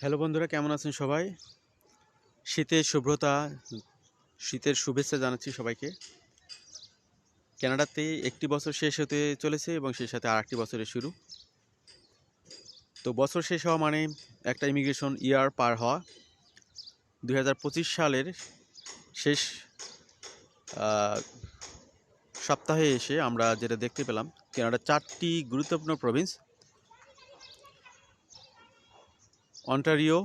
Hello বন্ধুরা, কেমন আছেন সবাই? শীতের শুভ্রতা, শীতের শুভেচ্ছা জানাচ্ছি সবাইকে। কানাডাতে একটি বছর শেষ হতে চলেছে এবং সেই সাথে আর একটি বছরের শুরু। তো বছর শেষ হওয়া মানে একটা ইমিগ্রেশন ইয়ার পার হওয়া। দু হাজার পঁচিশ সালের শেষ সপ্তাহে এসে আমরা যেটা দেখতে পেলাম, কানাডার চারটি গুরুত্বপূর্ণ province Ontario,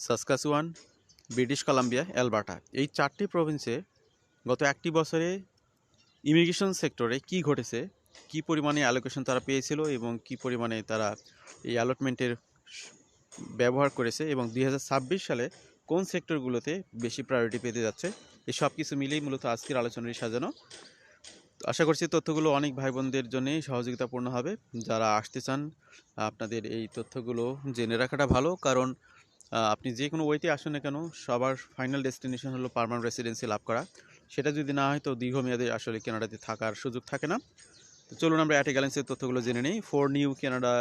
Saskatchewan, British Columbia, Alberta এই চারটি প্রভিন্সে গত একটি বছরে ইমিগ্রেশন সেক্টরে কি ঘটেছে, কি পরিমাণে অ্যালোকেশন তারা পেয়েছিল এবং কি পরিমাণে তারা এই অ্যালটমেন্টের ব্যবহার করেছে এবং দু হাজার ছাব্বিশ সালে কোন সেক্টরগুলোতে বেশি প্রায়োরিটি পেতে যাচ্ছে এই সব কিছু মিলেই মূলত আজকের আলোচনাটি সাজানো। আশা করছি তথ্যগুলো অনেক ভাই বোনদের জন্যই সহযোগিতাপূর্ণ হবে। যারা আসতে চান, আপনাদের এই তথ্যগুলো জেনে রাখাটা ভালো। কারণ আপনি যে কোনো ওয়েতে আসুন না কেন, সবার ফাইনাল ডেস্টিনেশন হলো পার্মানেন্ট রেসিডেন্সি লাভ করা। সেটা যদি না হয় তো দীর্ঘমেয়াদে আসলে কানাডাতে থাকার সুযোগ থাকে না। তো চলুন আমরা অ্যাটে গ্যালেন্সের তথ্যগুলো জেনে নিই। For new Canada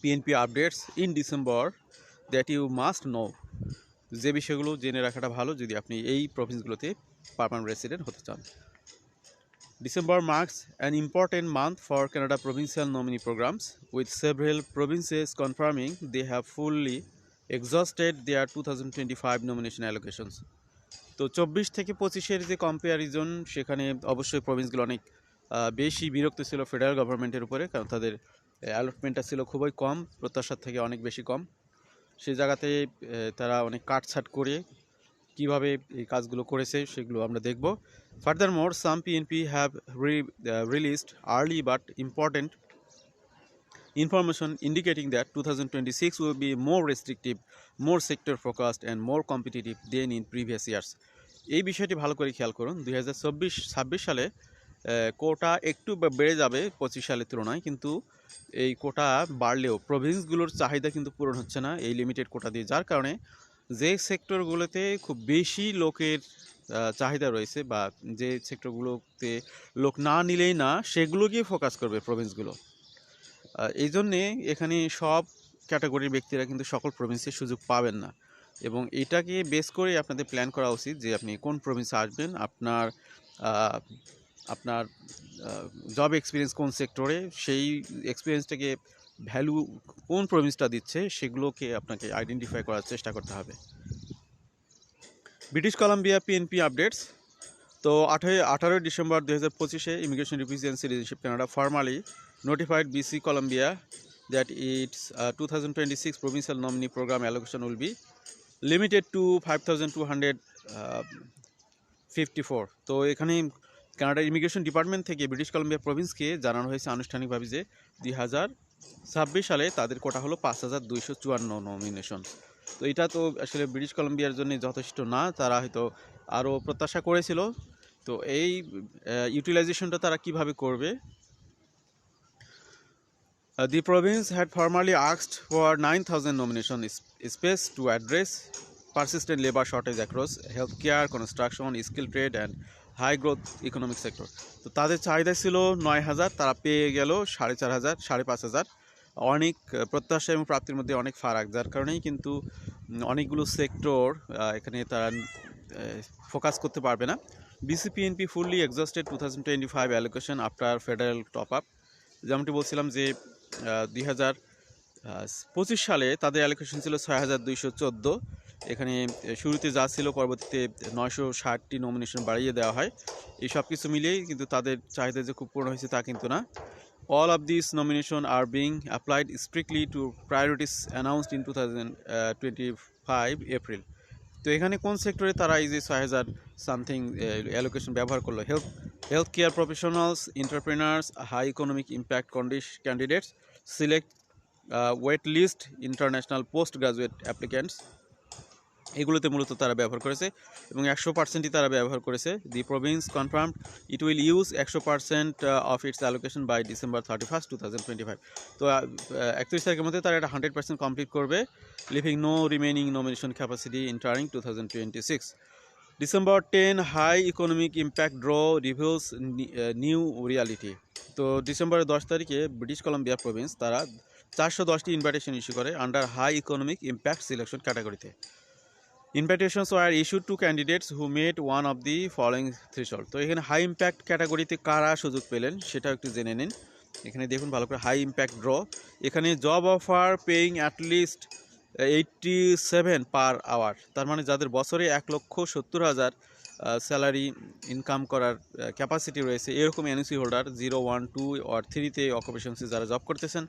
PNP updates in December that you must know যে বিষয়গুলো জেনে রাখাটা ভালো যদি আপনি এই প্রভিন্সগুলোতে পার্মানেন্ট রেসিডেন্ট হতে চান। December marks an important month for Canada provincial nominee programs, with several provinces confirming they have fully exhausted their 2025 nomination allocations. তো চব্বিশ থেকে পঁচিশের যে কম্পারিজন সেখানে অবশ্যই প্রভিন্সগুলো অনেক বেশি বিরক্ত ছিল ফেডারেল গভর্নমেন্টের উপরে কারণ তাদের অ্যালটমেন্টটা ছিল খুবই কম প্রত্যাশার থেকে অনেক বেশি কম সেই জায়গাতে তারা অনেক কাটছাট করে কীভাবে এই কাজগুলো করেছে সেগুলো আমরা দেখব Furthermore, some PNP have re- uh, released early but important information indicating that 2026 will be more restrictive, more sector focused, and more competitive than in previous years. এই বিষয়টি ভালো করে খেয়াল করুন দুই হাজার সালে কোটা একটু বেড়ে যাবে পঁচিশ সালের তুলনায় কিন্তু এই কোটা বাড়লেও প্রভিন্সগুলোর চাহিদা কিন্তু পূরণ হচ্ছে না এই লিমিটেড কোটা দিয়ে যার কারণে যে সেক্টরগুলোতে খুব বেশি লোকের চাহিদা রয়েছে বা যে সেক্টরগুলোতে লোক না নিলেই না সেগুলোকেই ফোকাস করবে প্রভিন্সগুলো এই জন্যে এখানে সব ক্যাটাগরির ব্যক্তিরা কিন্তু সকল প্রভিন্সে সুযোগ পাবেন না। এবং এটাকে বেস করে আপনাদের প্ল্যান করা উচিত যে আপনি কোন প্রভিন্সে আসবেন, আপনার আপনার জব এক্সপিরিয়েন্স কোন সেক্টরে সেই এক্সপিরিয়েন্সটাকে ভ্যালু কোন প্রভিন্সটা দিচ্ছে, সেগুলোকে আপনাকে আইডেন্টিফাই করার চেষ্টা করতে হবে। ব্রিটিশ কলাম্বিয়া পিএনপি আপডেটস তো আঠারোই আঠারোই ডিসেম্বর দু হাজার পঁচিশে immigration represent citizenship Canada formally notified BC Columbia that it's two thousand twenty six provincial nominee program allocation will be limited to five thousand two hundred fifty four তো এখানে Canada immigration department থেকে British Columbia প্রভিন্সকে জানানো হয়েছে আনুষ্ঠানিকভাবে যে দুই হাজার ছাব্বিশ সালে তাদের কোটা হলো পাঁচ হাজার দুইশো চুয়ান্ন নমিনেশন তো এটা তো আসলে ব্রিটিশ কলাম্বিয়ার জন্য যথেষ্ট না, তারা হয়তো আরও প্রত্যাশা করেছিল। তো এই ইউটিলাইজেশনটা তারা কীভাবে করবে? The province had formally asked for nine thousand nomination space to address persistent labour shortage across health care construction skill trade and high growth economic sector তো তাদের চাহিদা ছিল নয় হাজার, তারা পেয়ে গেল সাড়ে চার হাজার, সাড়ে পাঁচ হাজার। অনেক প্রত্যাশা এবং প্রাপ্তির মধ্যে অনেক ফারাক, যার কারণেই কিন্তু অনেকগুলো সেক্টর এখানে তারা ফোকাস করতে পারবে না। BCPNP fully exhausted two thousand twenty five allocation after federal top up যেমনটি বলছিলাম যে দুই হাজার পঁচিশ সালে তাদের অ্যালোকেশন ছিল ছয় হাজার দুইশো চোদ্দ। এখানে শুরুতে যা ছিল পরবর্তীতে নয়শো ষাটটি নমিনেশন বাড়িয়ে দেওয়া হয়। এই সব কিছু মিলিয়েই কিন্তু তাদের চাহিদা যে খুব পূর্ণ হয়েছে তা কিন্তু না। All of these nominations are being applied strictly to priorities announced in 2025 April. তো এখানে কোন সেক্টরে তারা এই যে ছয় হাজার সামথিং অ্যালোকেশন ব্যবহার করল? Health health care professionals entrepreneurs high economic impact condition candidates select wait list international post graduate applicants এগুলোতে মূলত তারা ব্যবহার করেছে এবং একশো পার্সেন্টই তারা ব্যবহার করেছে। The province confirm it will use একশো percent of its allocation by December thirty first two thousand twenty five তো একত্রিশ তারিখের মধ্যে তারা এটা হান্ড্রেড পার্সেন্ট কমপ্লিট করবে living no remaining nomination capacity entering two thousand twenty six December ten high economic impact draw reviews new reality তো ডিসেম্বরের দশ তারিখে ব্রিটিশ কলাম্বিয়া প্রভিন্স তারা চারশো দশটি ইনভাইটেশন ইস্যু করে under high economic impact selection ক্যাটাগরিতে invitations were issued to candidates who made one of the following threshold তো এখানে হাই ইম্প্যাক্ট ক্যাটাগরিতে কারা সুযোগ পেলেন সেটাও একটু জেনে নিন। এখানে দেখুন ভালো করে হাই ইম্প্যাক্ট ড্র এখানে job offer paying at least eighty seven per hour তার মানে যাদের বছরে এক লক্ষ সত্তর হাজার স্যালারি ইনকাম করার ক্যাপাসিটি রয়েছে, এরকম NOC holder zero one two আর থ্রিতে অকুপেশনসে যারা জব করতেছেন,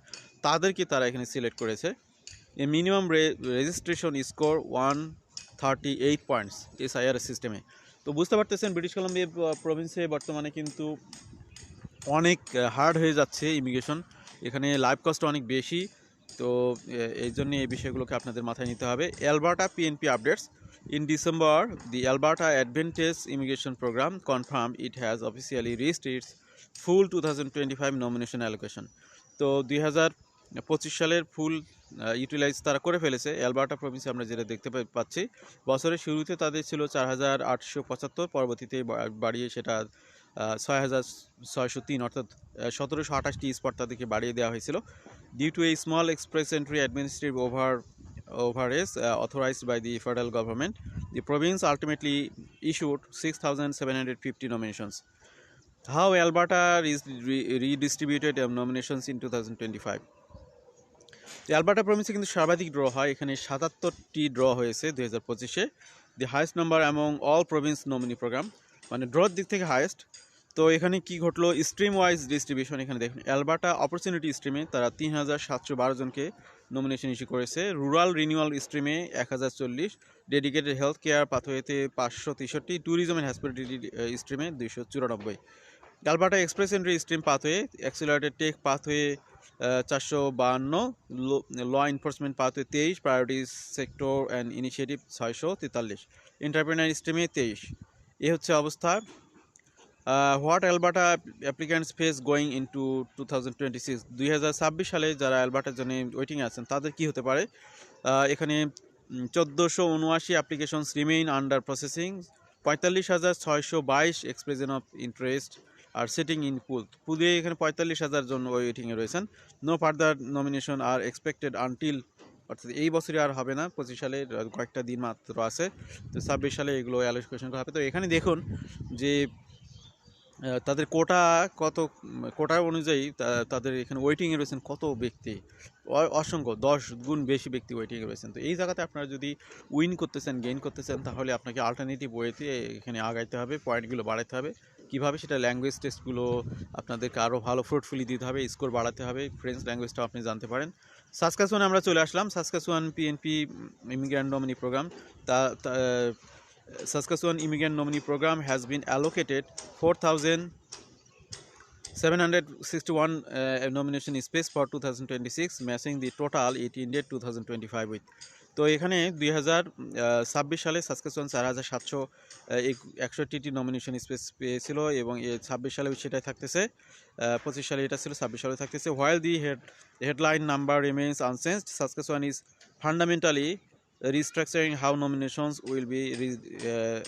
তাদেরকে তারা এখানে সিলেক্ট করেছে। A minimum registration score one thirty eight points SIR সিস্টেমে তো বুঝতে পারতেছেন ব্রিটিশ কলাম্বিয়া প্রভিন্সে বর্তমানে কিন্তু অনেক হার্ড হয়ে যাচ্ছে ইমিগ্রেশন এখানে লাইফ কস্ট অনেক বেশি, তো এই জন্য এই বিষয়গুলোকে আপনাদের মাথায় নিতে হবে। Alberta PNP updates in December the Alberta advantage immigration program confirm it has officially reached its full two thousand twenty five nomination allocation তো, দুই হাজার পঁচিশ সালের ফুল ইউটিলাইজ তারা করে ফেলেছে অ্যালবার্টা প্রভিন্সে আমরা যেটা দেখতে পাচ্ছি বছরের শুরুতে তাদের ছিল চার হাজার আটশো পঁচাত্তর পরবর্তীতে বাড়িয়ে সেটা ছয় হাজার ছয়শো তিন অর্থাৎ সতেরোশো আঠাশটি স্পট তাদেরকে বাড়িয়ে দেওয়া হয়েছিল due to a small express entry administrative over overage uh, authorized by the federal government, the province ultimately issued 6,750 nominations. How Alberta re- re- redistributed um, nominations in 2025? Alberta প্রভিন্সে কিন্তু সর্বাধিক ড্র হয়। এখানে সাতাত্তরটি draw হয়েছে দুই হাজার পঁচিশে। The highest number among all province nominee program মানে ড্রর দিক থেকে হায়েস্ট তো এখানে কি ঘটলো? স্ট্রিম ওয়াইজ ডিস্ট্রিবিউশন এখানে দেখুন। অ্যালবার্টা অপরচুনিটি স্ট্রিমে তারা তিন হাজার সাতশো বারো জনকে নমিনেশন ইস্যু করেছে। রুরাল রিনিউয়াল স্ট্রিমে এক হাজার চল্লিশ। ডেডিকেটেড হেলথ কেয়ার পাথওয়েতে পাঁচশো তেষট্টি। ট্যুরিজম অ্যান্ড হসপিটালিটি স্ট্রিমে দুইশো চুরানব্বই। Alberta express entry stream pathway accelerated tech pathway চারশো বাহান্ন, ল এনফোর্সমেন্ট পাথওয়ে তেইশ প্রায়োরিটিস সেক্টর অ্যান্ড ইনিশিয়েটিভ ছয়শো তেতাল্লিশ এন্টারপ্রেনার স্ট্রিমে তেইশ। এ হচ্ছে অবস্থা। What Alberta applicants face going into two thousand twenty six দুই হাজার ছাব্বিশ সালে যারা অ্যালবার্টার জন্য ওয়েটিংয়ে আছেন, তাদের কি হতে পারে? এখানে চোদ্দোশো উনআশি অ্যাপ্লিকেশনস রিমেইন আন্ডার প্রসেসিং পঁয়তাল্লিশ হাজার ছয়শো বাইশ expression of interest are sitting in pool পুলে এখানে পঁয়তাল্লিশ হাজার জন ওয়েটিংয়ে রয়েছেন। No further nomination are expected until অর্থাৎ এই বছরে আর হবে না, পঁচিশ সালে কয়েকটা দিন মাত্র আছে। তো ছাব্বিশ সালে এগুলো অ্যালোকেশন করা হবে। তো এখানে দেখুন যে তাদের কোটা কত কোটা অনুযায়ী তাদের এখানে ওয়েটিংয়ে রয়েছেন কত ব্যক্তি? অসংখ্য, দশ গুণ বেশি ব্যক্তি ওয়েটিংয়ে রয়েছেন। তো এই জায়গাতে আপনারা যদি উইন করতেছেন গেইন করতেছেন তাহলে আপনাকে আলটারনেটিভ ওয়েতে এখানে আগাইতে হবে পয়েন্টগুলো বাড়াতে হবে। কীভাবে সেটা ল্যাঙ্গুয়েজ টেস্টগুলো আপনাদেরকে আরও ভালো ফ্রুটফুলি দিতে হবে স্কোর বাড়াতে হবে ফ্রেঞ্চ ল্যাঙ্গুয়েজটাও আপনি জানতে পারেন সাসকাসুয়ানে আমরা চলে আসলাম Saskatchewan PNP immigrant nominee program তা তা- Saskatchewan Immigrant Nominee Program has been allocated 4,761 uh, nomination space for 2026, matching the total it ended 2025 with. তো এখানে দুই হাজার ছাব্বিশ সালে সাসকাচুয়ান চার হাজার সাতশো একষট্টিটি নমিনেশন স্পেস পেয়েছিল এবং ছাব্বিশ সালে সেটাই থাকতেছে পঁচিশ সালে এটা ছিল ছাব্বিশ সালে থাকতেছে while the head headline number remains unchanged Saskatchewan is fundamentally restructuring how nominations will be uh,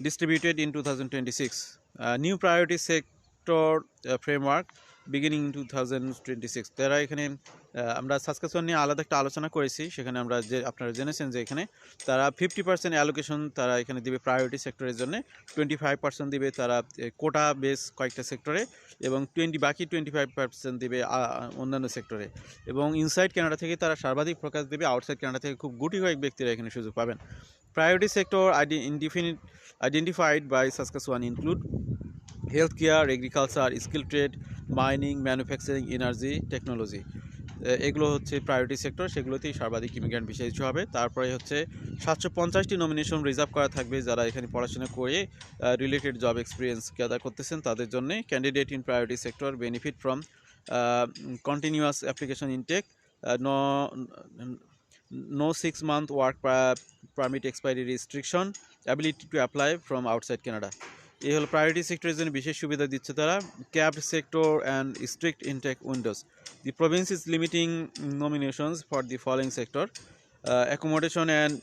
distributed in 2026. Uh, new priority sector uh, framework beginning in 2026. তারা এখানে আমরা সাসকাসন নিয়ে আলাদা একটা আলোচনা করেছি, সেখানে আমরা যে, আপনারা জেনেছেন যে এখানে তারা ফিফটি পার্সেন্ট অ্যালোকেশন তারা এখানে দিবে প্রায়োরিটি সেক্টরের জন্য টোয়েন্টি ফাইভ পার্সেন্ট দিবে তারা কোটা বেস কয়েকটা সেক্টরে এবং টোয়েন্টি বাকি টোয়েন্টি ফাইভ পার্সেন্ট দিবে অন্যান্য সেক্টরে এবং ইনসাইড কানাডা থেকে তারা সর্বাধিক প্রকাশ দেবে আউটসাইড কানাডা থেকে খুব গুটি কয়েক ব্যক্তিরা এখানে সুযোগ পাবেন priority sector indefinite identified by Saskatchewan include health care agriculture skill trade mining manufacturing energy technology এগুলো হচ্ছে প্রায়োরিটি সেক্টর সেগুলোতেই সর্বাধিক ইমিগ্রেন্ট ইস্যু হবে। তারপরে হচ্ছে সাতশো পঞ্চাশটি নমিনেশন রিজার্ভ করা থাকবে যারা এখানে পড়াশোনা করে রিলেটেড জব এক্সপিরিয়েন্স গ্যাদার করতেছেন, তাদের জন্য candidate in priority sector benefit from continuous application intake no six month work per- permit expiry restriction, ability to apply from outside এই হলো প্রায়োরিটি সেক্টরের জন্য বিশেষ সুবিধা দিচ্ছে তারা। Capped sector and strict intake windows the province is limiting nominations for the following sector accommodation and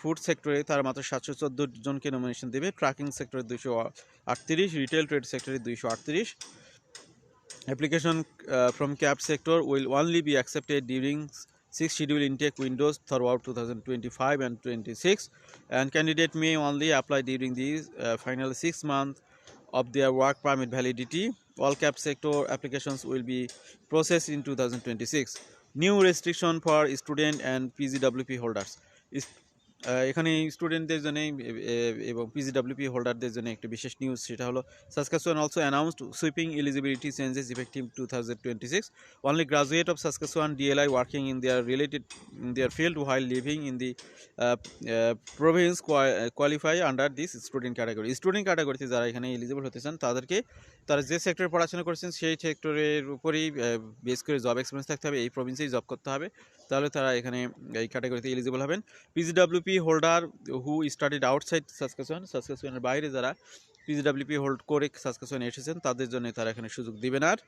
food সেক্টরে তারা মাত্র সাতশো চোদ্দ জনকে নমিনেশন দেবে। ট্রাকিং সেক্টরে দুশো আটত্রিশ রিটেল ট্রেড সেক্টরে দুইশো আটত্রিশ। Application from cap sector will only be accepted during six schedule intake windows throughout 2025 and 26 and candidate may only apply during these uh, final six months of their work permit validity. All cap sector applications will be processed in 2026 new restriction for student and pgwp holders এখানে স্টুডেন্টদের জন্য এবং PGWP হোল্ডারদের জন্য একটি বিশেষ news সেটা হলো Saskatchewan also announced sweeping eligibility changes effective two thousand twenty six only graduate of Saskatchewan DLI working in their related in their field while living in the province qualify under this student category student ক্যাটাগরিতে যারা এখানে eligible হতে চান, তাদেরকে তারা যে সেক্টরে পড়াশোনা করছেন সেই সেক্টরের উপরেই বেস করে জব এক্সপিরিয়েন্স থাকতে হবে এই প্রভিন্সেই জব করতে হবে। তাহলে তারা এখানে এই ক্যাটাগরিতে এলিজিবল হবেন। PGWP holder who studied outside Saskatchewan সাসকাসওয়ানের বাইরে যারা পিজিডাব্লিউপি হোল্ড করে সাসকাসওয়ানে এসেছেন তাদের জন্য তারা এখানে সুযোগ দিবেন আর।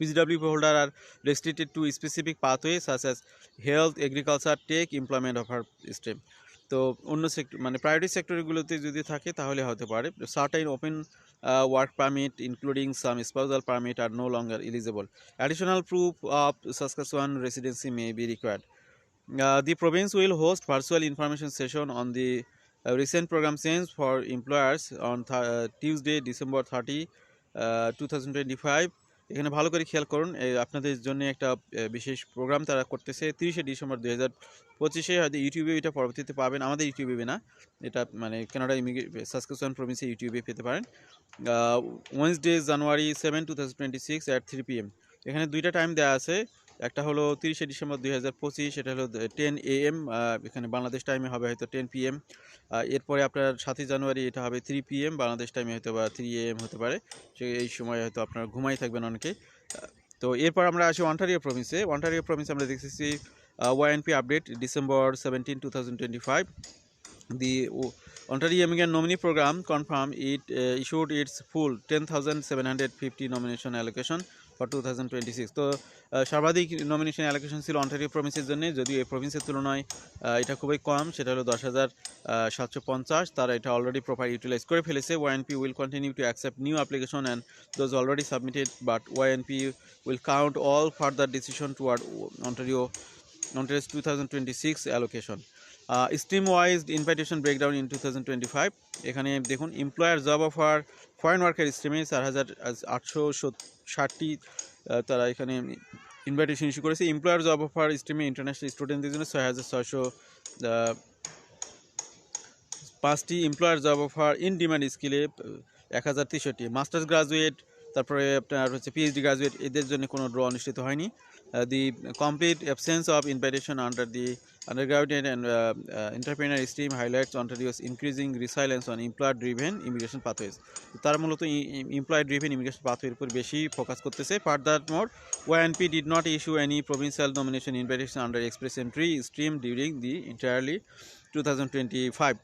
PGWP holder are restricted to specific pathways such as health, agriculture, tech, employment of her. তো অন্য সেক্টর মানে প্রায়োরিটি সেক্টরগুলোতে যদি থাকে তাহলে হতে পারে। Certain open work permit including some spousal permit are no longer eligible additional proof of Saskatchewan residency may be required the province will host virtual information session on the recent program change for employers on Tuesday December thirty two thousand twenty five এখানে ভালো করে খেয়াল করুন আপনাদের জন্য একটা বিশেষ programme তারা করতেছে তিরিশে ডিসেম্বর দু হাজার পঁচিশে, হয়তো ইউটিউবে এটা পরবর্তীতে পাবেন, আমাদের ইউটিউবে না, এটা মানে কানাডা সাবস্ক্রিপশন প্রভিন্সে ইউটিউবে পেতে পারেন। Wednesday January seven two thousand twenty six at three PM এখানে দুইটা টাইম দেওয়া আছে একটা হলো তিরিশে ডিসেম্বর দুই হাজার পঁচিশ এটা হলো টেন এ এম এখানে বাংলাদেশ টাইমে হবে হয়তো টেন পি এম এরপরে আপনার সাতই জানুয়ারি এটা হবে থ্রি পি এম বাংলাদেশ টাইমে হয়তো বা থ্রি এ এম হতে পারে। এই সময় হয়তো আপনারা ঘুমাই থাকবেন অনেকে। তো এরপর আমরা আসি অন্টারিও প্রভিন্সে অন্টারিও প্রভিন্সে আমরা দেখতেছি YNP update December seventeen two thousand twenty five O- Ontario Immigrant Nominee Program confirmed it uh, issued its full 10,750 nomination allocation for 2026 তো সর্বাধিক নমিনেশন অ্যালোকেশন ছিল অন্টারিও প্রভিন্সের জন্য, যদিও এই প্রভিন্সের তুলনায় এটা খুবই কম, সেটা হলো দশ হাজার সাতশো পঞ্চাশ। তারা এটা অলরেডি প্রপার ইউটিলাইজ করে ফেলেছে। YNP will continue to accept new application and those already submitted but YNP will count all further decision toward Ontario Ontario's 2026 wise invitation stream into breakdown in 2025 এখানে দেখুন employer job offer foreign worker স্ট্রিমে চার হাজার আটশো ষাটটি তারা এখানে invitation issue করেছে। Employer job offer স্ট্রিমে ইন্টারন্যাশনাল স্টুডেন্টদের জন্য ছয় হাজার ছয়শো পাঁচটি employer job offer in demand স্কিলে এক হাজার তেষট্টি। মাস্টার্স গ্রাজুয়েট তারপরে আপনার হচ্ছে পিএইচডি গ্রাজুয়েট এদের জন্য কোনো ড্র অনুষ্ঠিত হয়নি। The complete absence of invitation under the undergraduate and uh, uh, entrepreneur stream highlights Ontario's increasing resilience on employer-driven immigration pathways. তারা মূলত employer-driven immigration pathway উপর বেশি ফোকাস করতেছে more YNP did not issue any provincial nomination invitation under express entry stream during the entirely 2025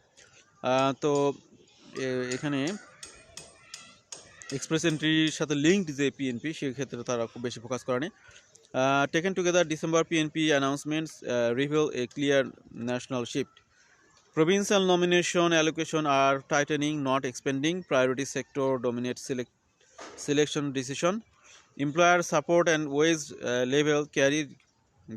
ah, তো এখানে express এন্ট্রির সাথে linked যে PNP সেক্ষেত্রে তারা খুব বেশি ফোকাস করেনি Uh, taken together, December PNP announcements uh, reveal a clear national shift. Provincial nomination allocation are tightening, not expanding. Priority sector dominates select, selection decision. Employer support and wage uh, level carry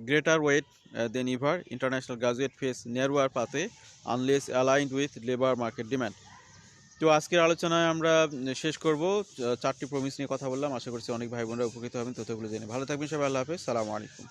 greater weight uh, than ever. International graduate face narrower pathway unless aligned with labor market demand. তো আজকের আলোচনায় আমরা শেষ করব। চারটি promise নিয়ে কথা বললাম। আশা করছি অনেক ভাই বোনরা উপকৃত হবেন, তথ্যগুলো জেনে। ভালো থাকবেন সবাই, আল্লাহ হাফেজ। সালামু আলাইকুম।